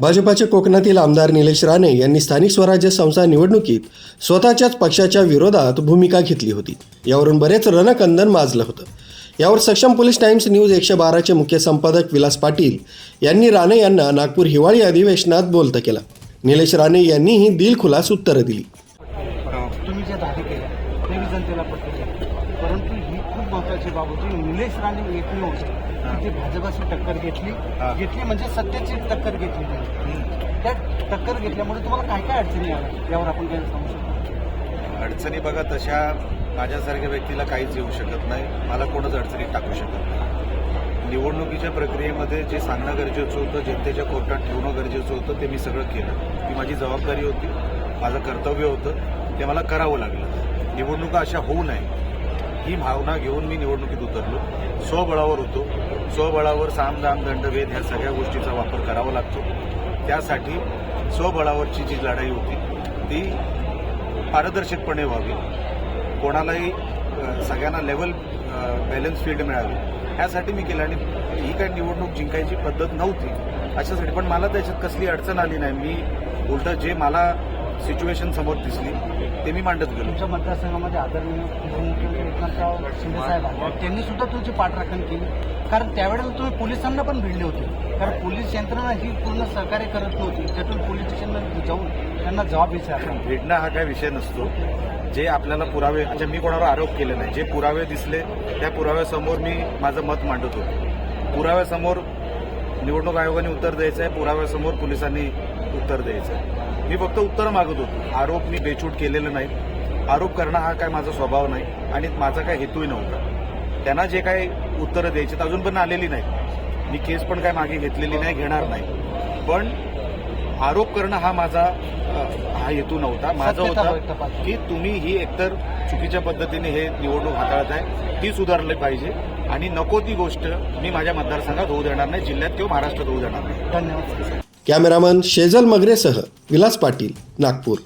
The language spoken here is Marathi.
भाजपाचे कोकणातील आमदार निलेश राणे यांनी स्थानिक स्वराज्य संस्था निवडणुकीत स्वतःच्याच पक्षाच्या विरोधात भूमिका घेतली होती. यावरून बरेच रणकंदन माजलं होतं. यावर सक्षम पोलीस टाइम्स न्यूज एकशे बाराचे मुख्य संपादक विलास पाटील यांनी राणे यांना नागपूर हिवाळी अधिवेशनात बोलतं केलं. निलेश राणे यांनीही दिलखुलास उत्तरं दिली. जनतेला पटले परंतु ही खूप महत्वाची बाब होती. निलेश राणे एकमेव जे भाजपाशी टक्कर घेतली. घेतली म्हणजे सत्तेची टक्कर घेतली. त्या टक्कर घेतल्यामुळे तुम्हाला काय काय अडचणी आल्या यावर आपण काय सांगू शकतो? अडचणी बघा तशा माझ्यासारख्या व्यक्तीला काहीच येऊ शकत नाही. मला कोणच अडचणीत टाकू शकत नाही. निवडणुकीच्या प्रक्रियेमध्ये जे सांगणं गरजेचं होतं जनतेच्या कोर्टात ठेवणं गरजेचं होतं ते मी सगळं केलं. ती माझी जबाबदारी होती. माझं कर्तव्य होतं. ते मला करावं लागलं. निवडणुका अशा होऊ नये. ही भावना घेऊन मी निवडणुकीत उतरलो. स्वबळावर होतो. स्वबळावर सामदाम दंडभेद ह्या सगळ्या गोष्टीचा वापर करावा लागतो. त्यासाठी स्वबळावरची जी लढाई होती ती पारदर्शकपणे व्हावी. कोणालाही सगळ्यांना लेवल बॅलन्स फील्ड मिळावी. ह्यासाठी मी केलं आणि ही काही निवडणूक जिंकायची पद्धत नव्हती. अशासाठी. पण मला त्याच्यात कसली अडचण आली नाही. मी उलट जे मला सिच्युएशन समोर दिसली ते मी मांडत गेलो. तुमच्या मतदारसंघामध्ये आदरणीय उपमुख्यमंत्री एकनाथराव शिंदे साहेब आहेत. त्यांनी सुद्धा तुमची पाठराखण केली. कारण त्यावेळेला तुम्ही पोलिसांना पण भिडले होते. कारण पोलीस यंत्रणा ही पूर्ण सहकार्य करत नव्हती. त्यातून पोलीस स्टेशनला जाऊन त्यांना जबाब विचारला. भेटणं हा काय विषय नसतो. जे आपल्याला पुरावे अच्छा मी कोणावर आरोप केले नाही. जे पुरावे दिसले त्या पुराव्यासमोर मी माझं मत मांडत होतो. पुराव्यासमोर निवडणूक आयोगाने उत्तर द्यायचं आहे पुराव्यासमोर पोलिसांनी उत्तर द्यायचं आहे. मी फक्त उत्तर मागत होतो. आरोप मी बेछूट केलेलं नाही. आरोप करणं हा काय माझा स्वभाव नाही आणि माझा काय हेतूही नव्हता. त्यांना जे काही उत्तरं द्यायची तर अजून पण आलेली नाही. मी केस पण काय मागे घेतलेली नाही घेणार नाही. पण आरोप करणं हा माझा हा हेतू नव्हता. माझा होता. की तुम्ही ही एकतर चुकीच्या पद्धतीने हे निवडणूक हाताळत आहे ती सुधारली पाहिजे. आणि नको ती गोष्ट मी माझ्या मतदारसंघात होऊ देणार नाही जिल्ह्यात किंवा महाराष्ट्रात होऊ देणार नाही. धन्यवाद. कॅमेरामन शेजल मगरेसह विलास पाटील नागपूर.